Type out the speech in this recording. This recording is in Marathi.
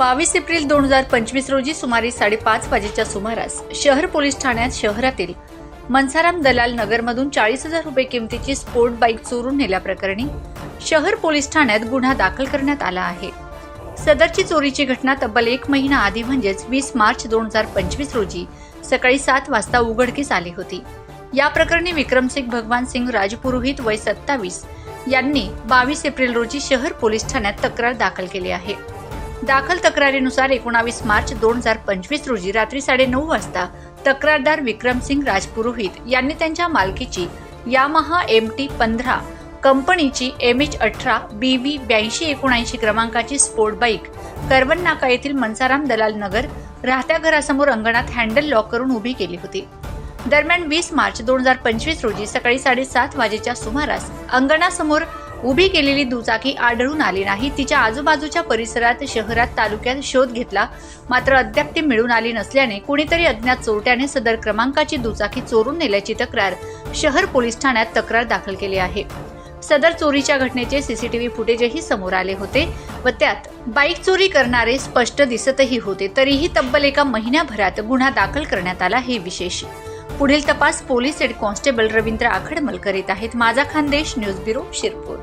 बावीस एप्रिल दोन हजार पंचवीस रोजी सुमारे साडेपाच वाजेच्या सुमारास शहर पोलीस ठाण्यात शहरातील मनसाराम दलाल नगरमधून चाळीस हजार रुपये किमतीची स्पोर्ट बाईक चोरून नेल्याप्रकरणी शहर पोलीस ठाण्यात गुन्हा दाखल करण्यात आला आहे. सदरची चोरीची घटना तब्बल एक महिना आधी म्हणजेच वीस मार्च दोन हजार पंचवीस रोजी सकाळी सात वाजता उघडकीस आली होती. या प्रकरणी विक्रमसिंग भगवान सिंग राजपुरोहित वय सत्तावीस यांनी बावीस एप्रिल रोजी शहर पोलीस ठाण्यात तक्रार दाखल केली आहे. दाखल तक्रारीनुसार एकोणावीस मार्च दोन हजार पंचवीस रोजी रात्री साडेनऊ वाजता तक्रारदार विक्रमसिंग राजपुरोहित यांनी त्यांच्या मालकीची यामहा एम टी पंधरा कंपनीची एम एच अठरा बी व्ही ब्याऐंशी एकोणऐंशी क्रमांकाची स्पोर्ट बाईक करवन नाका येथील मनसाराम दलाल नगर राहत्या घरासमोर अंगणात हँडल लॉक करून उभी केली होती. दरम्यान वीस मार्च दोन हजार पंचवीस रोजी सकाळी साडेसात वाजेच्या सुमारास अंगणासमोर उभी केलेली दुचाकी आढळून आली नाही. तिच्या आजूबाजूच्या परिसरात शहरात तालुक्यात शोध घेतला. मात्र अद्याप ती मिळून आली नसल्याने कुणीतरी अज्ञात चोरट्याने सदर क्रमांकाची दुचाकी चोरून नेल्याची तक्रार शहर पोलीस ठाण्यात तक्रार दाखल केली आहे. सदर चोरीच्या घटनेचे सीसीटीव्ही फुटेजही समोर आले होते व त्यात बाईक चोरी करणारे स्पष्ट दिसतही होते. तरीही तब्बल एका महिन्याभरात गुन्हा दाखल करण्यात आला हे विशेष. पुढील तपास police head constable Ravindra Akhadmal करीत आहेत. माझा खानदेश न्यूज ब्युरो शिरपूर.